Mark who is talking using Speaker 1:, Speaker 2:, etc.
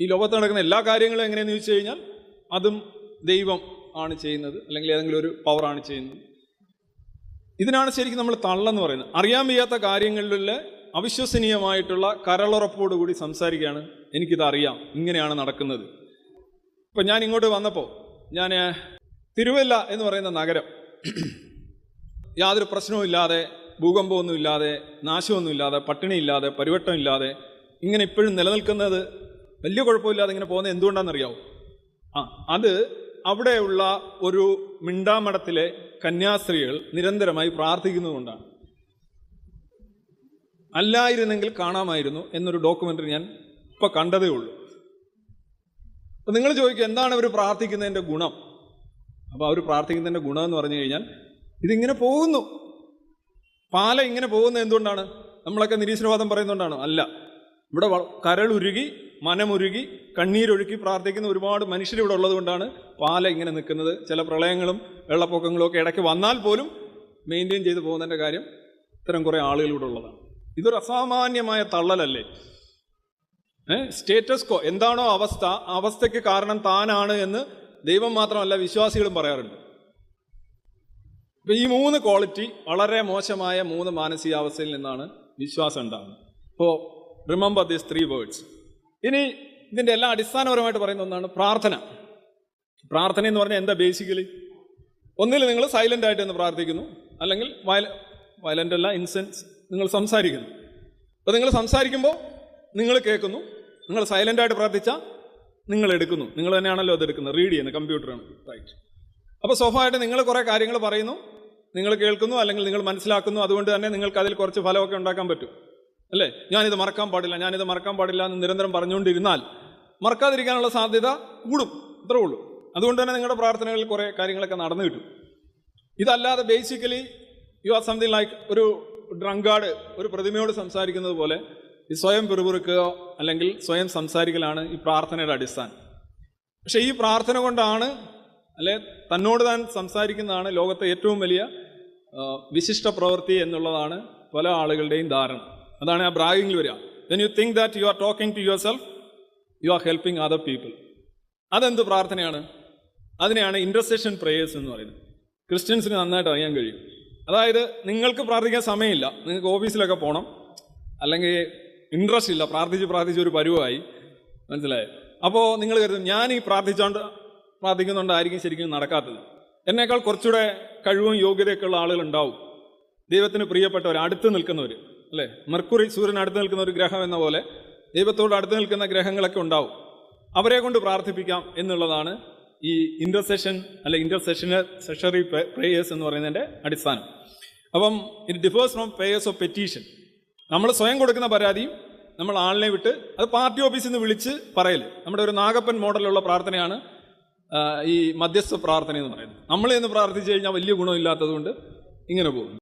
Speaker 1: ഈ ലോകത്ത് നടക്കുന്ന എല്ലാ കാര്യങ്ങളും എങ്ങനെയെന്ന് ചോദിച്ചു കഴിഞ്ഞാൽ അതും ദൈവം ആണ് ചെയ്യുന്നത് അല്ലെങ്കിൽ ഏതെങ്കിലും ഒരു പവറാണ് ചെയ്യുന്നത്. ഇതിനാണ് ശരിക്കും നമ്മൾ തള്ളെന്ന് പറയുന്നത്. അറിയാൻ വയ്യാത്ത കാര്യങ്ങളിലുള്ള അവിശ്വസനീയമായിട്ടുള്ള കരളുറപ്പോടുകൂടി സംസാരിക്കുകയാണ് എനിക്കിത് അറിയാം ഇങ്ങനെയാണ് നടക്കുന്നത്. ഇപ്പം ഞാൻ ഇങ്ങോട്ട് വന്നപ്പോൾ ഞാൻ തിരുവല്ല എന്ന് പറയുന്ന നഗരം യാതൊരു പ്രശ്നവുമില്ലാതെ ഇല്ലാതെ നാശമൊന്നുമില്ലാതെ പട്ടിണിയില്ലാതെ പരിവട്ടം ഇല്ലാതെ ഇങ്ങനെ ഇപ്പോഴും നിലനിൽക്കുന്നത് വലിയ കുഴപ്പമില്ലാതെ ഇങ്ങനെ പോകുന്നത് എന്തുകൊണ്ടാണെന്നറിയാവോ? ആ അത് അവിടെയുള്ള ഒരു മിണ്ടാമഠത്തിലെ കന്യാസ്ത്രീകൾ നിരന്തരമായി പ്രാർത്ഥിക്കുന്നതുകൊണ്ടാണ്. അല്ലായിരുന്നെങ്കിൽ കാണാമായിരുന്നു എന്നൊരു ഡോക്യുമെന്ററി ഞാൻ ഇപ്പൊ കണ്ടതേ ഉള്ളൂ. അപ്പൊ നിങ്ങൾ ചോദിക്കും എന്താണ് അവർ പ്രാർത്ഥിക്കുന്നതിന്റെ ഗുണം? അപ്പൊ അവർ പ്രാർത്ഥിക്കുന്നതിന്റെ ഗുണം എന്ന് പറഞ്ഞു കഴിഞ്ഞാൽ ഇതിങ്ങനെ പോകുന്നു. പാല ഇങ്ങനെ പോകുന്നത് എന്തുകൊണ്ടാണ്? നമ്മളൊക്കെ നിരീശ്വരവാദം പറയുന്നതുകൊണ്ടാണ്. അല്ല ഇവിടെ കരൾ കരളുരുകി മനമുരുകി കണ്ണീരൊഴുക്കി പ്രാർത്ഥിക്കുന്ന ഒരുപാട് മനുഷ്യരിവിടെ ഉള്ളതുകൊണ്ടാണ് ഉള്ളത് കൊണ്ടാണ് പാല ഇങ്ങനെ നിൽക്കുന്നത്. ചില പ്രളയങ്ങളും വെള്ളപ്പൊക്കങ്ങളും ഒക്കെ ഇടയ്ക്ക് വന്നാൽ പോലും മെയിന്റെയിൻ ചെയ്തു പോകുന്നതിന്റെ കാര്യം ഇത്തരം കുറേ ആളുകളിവിടെ ഉള്ളതാണ്. ഇതൊരു അസാമാന്യമായ തള്ളലല്ലേ? സ്റ്റേറ്റസ് കോ എന്താണോ അവസ്ഥ അവസ്ഥയ്ക്ക് കാരണം താനാണ് എന്ന് ദൈവം മാത്രമല്ല വിശ്വാസികളും പറയാറുണ്ട്. അപ്പം ഈ മൂന്ന് ക്വാളിറ്റി വളരെ മോശമായ മൂന്ന് മാനസികാവസ്ഥയിൽ നിന്നാണ് വിശ്വാസം ഉണ്ടാകുന്നത്. ഇപ്പോൾ റിമെമ്പർ ദീസ് ത്രീ വേർഡ്സ് ഇനി ഇതിന്റെ എല്ലാം അടിസ്ഥാനപരമായിട്ട് പറയുന്ന ഒന്നാണ് പ്രാർത്ഥന. പ്രാർത്ഥന എന്ന് പറഞ്ഞാൽ എന്താ ബേസിക്കലി ഒന്നിൽ നിങ്ങൾ സൈലന്റ് ആയിട്ട് എന്ന് പ്രാർത്ഥിക്കുന്നു. അല്ലെങ്കിൽ വയല വയലന്റ് അല്ല ഇൻസെൻസ് നിങ്ങൾ സംസാരിക്കുന്നു. അപ്പോൾ നിങ്ങൾ സംസാരിക്കുമ്പോൾ നിങ്ങൾ കേൾക്കുന്നു. നിങ്ങൾ സൈലന്റ് ആയിട്ട് പ്രാർത്ഥിച്ചാൽ നിങ്ങൾ എടുക്കുന്നു. നിങ്ങൾ തന്നെയാണല്ലോ അത് എടുക്കുന്നത്. റീഡ് ചെയ്യുന്നത്. കമ്പ്യൂട്ടറാണ് റൈറ്റ് അപ്പോൾ സ്വാഭാവികമായിട്ട് നിങ്ങൾ കുറേ കാര്യങ്ങൾ പറയുന്നു. നിങ്ങൾ കേൾക്കുന്നു. അല്ലെങ്കിൽ നിങ്ങൾ മനസ്സിലാക്കുന്നു. അതുകൊണ്ട് തന്നെ നിങ്ങൾക്ക് അതിൽ കുറച്ച് ഫലമൊക്കെ ഉണ്ടാക്കാൻ പറ്റും. അല്ലേ? ഞാനിത് മറക്കാൻ പാടില്ല ഞാനിത് മറക്കാൻ പാടില്ല എന്ന് നിരന്തരം പറഞ്ഞുകൊണ്ടിരുന്നാൽ മറക്കാതിരിക്കാനുള്ള സാധ്യത കൂടും അത്രേ ഉള്ളൂ. അതുകൊണ്ട് തന്നെ നിങ്ങളുടെ പ്രാർത്ഥനകളിൽ കുറേ കാര്യങ്ങളൊക്കെ നടന്നു കിട്ടും. ഇതല്ലാതെ basically you are something like ഒരു ഡ്രങ്കാർഡ് ഒരു പ്രതിമയോട് സംസാരിക്കുന്നത് പോലെ ഈ സ്വയം പിറുപിറുക്കുക അല്ലെങ്കിൽ സ്വയം സംസാരിക്കലാണ് ഈ പ്രാർത്ഥനയുടെ അടിസ്ഥാനം. പക്ഷേ ഈ പ്രാർത്ഥന കൊണ്ടാണ് അല്ലെ തന്നോട് താൻ സംസാരിക്കുന്നതാണ് ലോകത്തെ ഏറ്റവും വലിയ വിശിഷ്ട പ്രവൃത്തി എന്നുള്ളതാണ് പല ആളുകളുടെയും ധാരണ. അതാണ് ആ ബ്രാഗിംഗിൽ വരിക. When you think that you are talking to yourself you are helping other people അതെന്ത് പ്രാർത്ഥനയാണ്? അതിനെയാണ് ഇന്റർസെഷൻ പ്രേയേഴ്സ് എന്ന് പറയുന്നത്. ക്രിസ്ത്യൻസിന് നന്നായിട്ട് അറിയാൻ കഴിയും. അതായത് നിങ്ങൾക്ക് പ്രാർത്ഥിക്കാൻ സമയമില്ല. നിങ്ങൾക്ക് ഓഫീസിലൊക്കെ പോകണം അല്ലെങ്കിൽ ഇൻട്രസ്റ്റ് ഇല്ല. പ്രാർത്ഥിച്ച് പ്രാർത്ഥിച്ച് ഒരു പരുവായി. മനസ്സിലായോ? അപ്പോൾ നിങ്ങൾ കരുതും ഞാൻ ഈ പ്രാർത്ഥിച്ചുകൊണ്ട് പ്രാർത്ഥിക്കുന്നുണ്ടായിരിക്കും ശരിക്കും നടക്കാത്തത്. എന്നേക്കാൾ കുറച്ചുകൂടെ കഴിവും യോഗ്യതയൊക്കെ ഉള്ള ആളുകൾ ഉണ്ടാവും. ദൈവത്തിന് പ്രിയപ്പെട്ടവർ അടുത്ത് നിൽക്കുന്നവർ അല്ലേ? മെർക്കുറി സൂര്യൻ അടുത്ത് നിൽക്കുന്ന ഒരു ഗ്രഹം എന്ന പോലെ ദൈവത്തോട് അടുത്ത് നിൽക്കുന്ന ഗ്രഹങ്ങളൊക്കെ ഉണ്ടാവും. അവരെ കൊണ്ട് പ്രാർത്ഥിപ്പിക്കാം എന്നുള്ളതാണ് ഈ ഇന്റർസെഷൻ അല്ലെ ഇന്റർസെഷന് സെഷറി പ്രേയേഴ്സ് എന്ന് പറയുന്നതിന്റെ അടിസ്ഥാനം. അപ്പം it differs from prayers of petition നമ്മൾ സ്വയം കൊടുക്കുന്ന പരാതിയും നമ്മൾ ആളിനെ വിട്ട് അത് പാർട്ടി ഓഫീസിൽ നിന്ന് വിളിച്ച് പറയൽ നമ്മുടെ ഒരു നാഗപ്പൻ മോഡലുള്ള പ്രാർത്ഥനയാണ് ഈ മധ്യസ്ഥ പ്രാർത്ഥന എന്ന് പറയുന്നത്. നമ്മൾ എന്ന് പ്രാർത്ഥിച്ചു കഴിഞ്ഞാൽ വലിയ ഗുണമില്ലാത്തതുകൊണ്ട് ഇങ്ങനെ പോകും